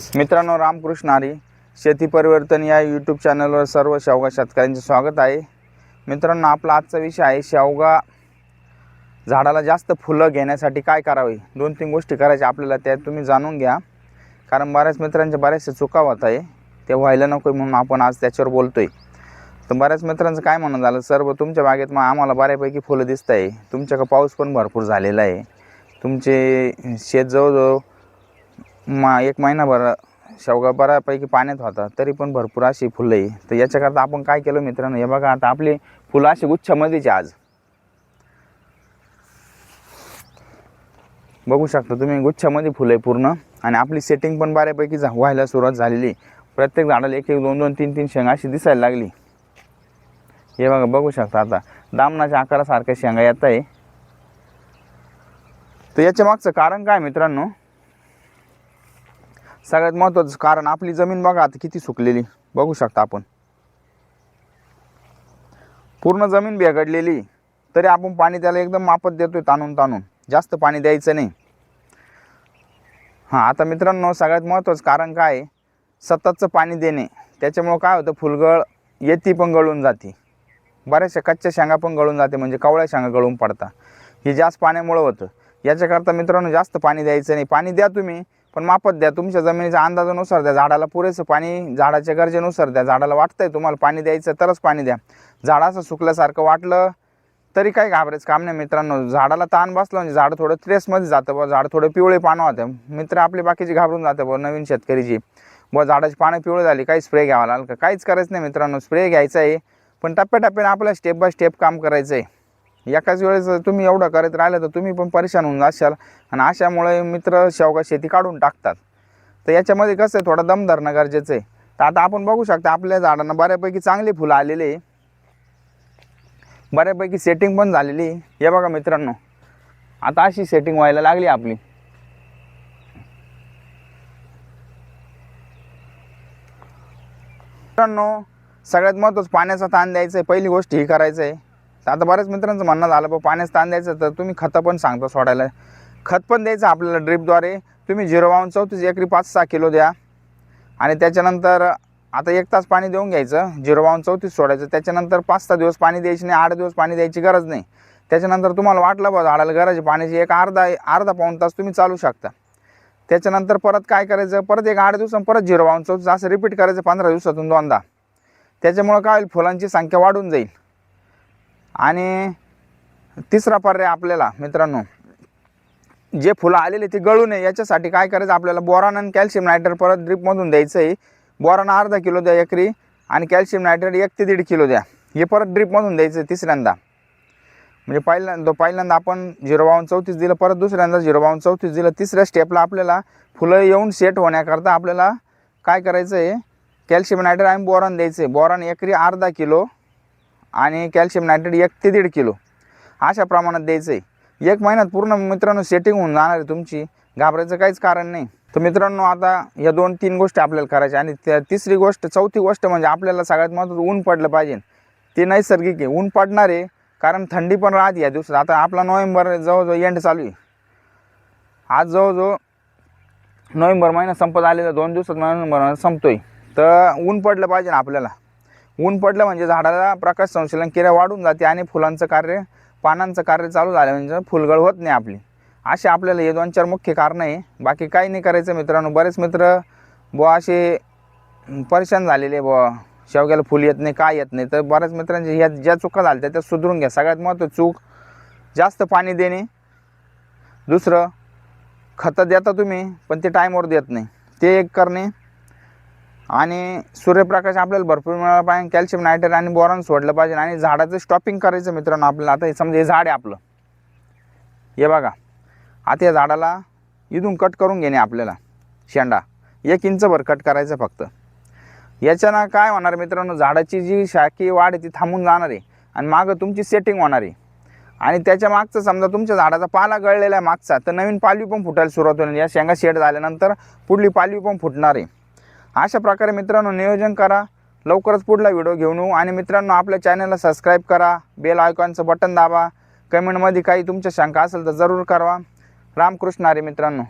मित्रांनो रामकृष्ण आरी शेती परिवर्तन या यूट्यूब चॅनलवर सर्व शेवगा शेतकऱ्यांचे स्वागत आहे. मित्रांनो आपला आजचा विषय आहे शेवगा झाडाला जास्त फुलं घेण्यासाठी काय करावे? दोन तीन गोष्टी करायच्या आपल्याला त्या तुम्ही जाणून घ्या. कारण बऱ्याच मित्रांच्या बऱ्याचशा चुका होत आहे. ते व्हायला नको म्हणून आपण आज त्याच्यावर बोलतो आहे तर बऱ्याच मित्रांचं काय म्हणणं झालं सर्व तुमच्या बागेत मग आम्हाला बऱ्यापैकी फुलं दिसत आहे तुमच्याकडं पाऊस पण भरपूर झालेला आहे. तुमचे शेत जवळजवळ मा एक महिनाभर शेवगा बऱ्यापैकी पाण्यात होता तरी पण भरपूर अशी फुलं आहे. तर याच्याकरता आपण काय केलं मित्रांनो? हे बघा आता आपली फुलं अशी गुच्छामध्येच आहे आज. बघू शकता तुम्ही गुच्छामध्ये फुलं आहे पूर्ण. आणि आपली सेटिंग पण बऱ्यापैकी झा व्हायला सुरुवात झालेली. प्रत्येक झाडाला एक एक दोन दोन तीन तीन शेंगा अशी दिसायला लागली. हे बघा बघू शकता आता. दामनाच्या आकारासारख्या शेंगा येत आहे. तर याच्या मागचं कारण काय मित्रांनो? सगळ्यात महत्त्वाचं कारण आपली जमीन बघा आता किती सुकलेली. बघू शकता आपण. पूर्ण जमीन बिघडलेली. तरी आपण पाणी त्याला एकदम मापत देतोय ताणून ताणून. जास्त पाणी द्यायचं नाही. हां आता मित्रांनो सगळ्यात महत्त्वाचं कारण काय सततचं पाणी देणे. त्याच्यामुळं काय होतं? फुलगळ येती पण गळून जाते. बऱ्याचशा कच्च्या शेंगा पण गळून जाते म्हणजे कवळ्या शेंगा गळून पडतात. हे जास्त पाण्यामुळं होतं. याच्याकरता मित्रांनो जास्त पाणी द्यायचं नाही. पाणी द्या तुम्ही पण मापत द्या तुमच्या जमिनीच्या अंदाजानुसार द्या. झाडाला पुरेसं पाणी झाडाच्या गरजेनुसार द्या. झाडाला वाटतंय तुम्हाला पाणी द्यायचं तरच पाणी द्या. झाड असं सुकल्यासारखं वाटलं तरी काही घाबरायचं काम नाही मित्रांनो. झाडाला ताण बसलं म्हणजे झाड थोडं त्रेसमध्ये जातं बुवा. झाड थोडं पिवळे पानं होतं. मित्र आपले बाकीचे घाबरून जातं बुवा नवीन शेतकरीची. बुवा झाडाची पानं पिवळे झाली काही स्प्रे घ्यावा लागेल का? काहीच करायचं नाही मित्रांनो. स्प्रे घ्यायचा आहे. पण टप्प्याटप्प्याने आपल्याला स्टेप बाय स्टेप काम करायचं आहे एकाच वेळेस तुम्ही एवढं करत राहिलं तर तुम्ही पण परेशान होऊन जाशाल. आणि अशामुळे मित्र शेवगा शेती काढून टाकतात. तर याच्यामध्ये कसं आहे थोडं दम धरणं गरजेचं आहे. तर आता आपण बघू शकता आपल्या झाडांना बऱ्यापैकी चांगली फुलं आलेली आहे. बऱ्यापैकी सेटिंग पण झालेली हे बघा मित्रांनो आता अशी सेटिंग व्हायला लागली आपली. मित्रांनो सगळ्यात महत्त्वाचं पाण्याचा ताण द्यायचं आहे. पहिली गोष्ट ही करायचं आहे. तर आता बऱ्याच मित्रांचं म्हणणं झालं बा पाण्यात ताण द्यायचं तर तुम्ही खतं पण सांगता सोडायला. खत पण द्यायचं आपल्याला ड्रिपद्वारे. तुम्ही झिरो बावन्न चौतीस एकरी पाच सहा किलो द्या. आणि त्याच्यानंतर आता एक तास पाणी देऊन घ्यायचं. झिरो बावन्न चौतीस सोडायचं. त्याच्यानंतर पाच सहा दिवस पाणी द्यायची नाही आठ दिवस पाणी द्यायची गरज नाही. त्याच्यानंतर तुम्हाला वाटलं बा झाडाला गरज पाण्याची एक अर्धा अर्धा पाऊण तास तुम्ही चालू शकता. त्याच्यानंतर परत काय करायचं? परत एक आठ दिवसां परत झिरो बावन्न चौतीस असं रिपीट करायचं पंधरा दिवसातून दोनदा. त्याच्यामुळं काय होईल? फुलांची संख्या वाढून जाईल. आणि तिसरा पर्याय आपल्याला मित्रांनो जे फुलं आलेले ती गळू नये. याच्यासाठी काय करायचं? आपल्याला बोरान आणि कॅल्शियम नायट्रेट परत ड्रिपमधून द्यायचं आहे. बोरान अर्धा किलो द्या एकरी आणि कॅल्शियम नायट्रेट एक ते दीड किलो द्या. हे परत ड्रिपमधून द्यायचं आहे तिसऱ्यांदा. म्हणजे पहिल्यांदा पहिल्यांदा आपण झिरो बावन्न चौतीस दिलं परत दुसऱ्यांदा झिरो बावन्न चौतीस दिलं. तिसऱ्या स्टेपला आपल्याला फुलं येऊन सेट होण्याकरता आपल्याला काय करायचं आहे? कॅल्शियम नायट्रेट आणि बोरान द्यायचं आहे. बोरान एकरी अर्धा किलो आणि कॅल्शियम नायट्रेट एक ते दीड किलो. अशा प्रमाणात द्यायचं आहे एक महिन्यात पूर्ण मित्रांनो सेटिंग होऊन जाणार आहे तुमची. घाबरायचं काहीच कारण नाही. तर मित्रांनो आता या दोन तीन गोष्टी आपल्याला करायच्या आणि त्या तिसरी गोष्ट चौथी गोष्ट म्हणजे आपल्याला सगळ्यात महत्त्वाचं ऊन पडलं पाहिजे. ते नैसर्गिक आहे. ऊन पडणार आहे कारण थंडी पण राहते या दिवसात. आता आपला नोव्हेंबर जवळजवळ एंड चालू आहे. आज जवळजवळ नोव्हेंबर महिना संपत आलेला दोन दिवसात नोव्हेंबर महिना संपतोय. तर ऊन पडलं पाहिजे ना आपल्याला. ऊन पडलं म्हणजे झाडाला प्रकाश संश्लेषण क्रिया वाढून जाते आणि फुलांचं कार्य पानांचं कार्य चालू झालं म्हणजे फुलगळ होत नाही आपली. असे आपल्याला हे दोन चार मुख्य कारणं आहे. बाकी काही नाही करायचं मित्रांनो. बरेच मित्र बुवा असे परेशान झालेले बुवा. शेवग्याला फुल येत नाही काय येत नाही. तर बऱ्याच मित्रांच्या ह्या ज्या चुका झाल्या त्या सुधरून घ्या. सगळ्यात महत्त्वाचं चूक जास्त पाणी देणे. दुसरं खतं देता तुम्ही पण ते टाईमवर देत नाही. ते एक करणे. आणि सूर्यप्रकाश आपल्याला भरपूर मिळाला पाहिजे. कॅल्शियम नायट्रेट आणि बोरॉन सोडलं पाहिजे. आणि झाडाचं स्टॉपिंग करायचं मित्रांनो आपल्याला. आता हे समजा हे झाड आहे आपलं. हे बघा. आता या झाडाला इथून कट करून घेणे आपल्याला. शेंडा. एक इंचभर कट करायचं फक्त. याच्यानं काय होणार मित्रांनो? झाडाची जी शाखी वाढ आहे ती थांबून जाणार आहे. आणि मागं तुमची सेटिंग होणार आहे. आणि त्याच्या मागचं समजा तुमच्या झाडाचा पाला गळलेला आहे मागचा तर नवीन पालवी पण फुटायला सुरुवात होईल. या शेंगा शेड झाल्यानंतर पुढली पालवी पण फुटणार आहे. अशा प्रकारे मित्रांनो नियोजन करा. लवकरच पुढला व्हिडिओ घेऊन येऊ. आणि मित्रांनो आपल्या चॅनलला सबस्क्राईब करा. बेल आयकॉनचं बटन दाबा. कमेंटमध्ये काही तुमच्या शंका असेल तर जरूर करा. रामकृष्ण अरे मित्रांनो.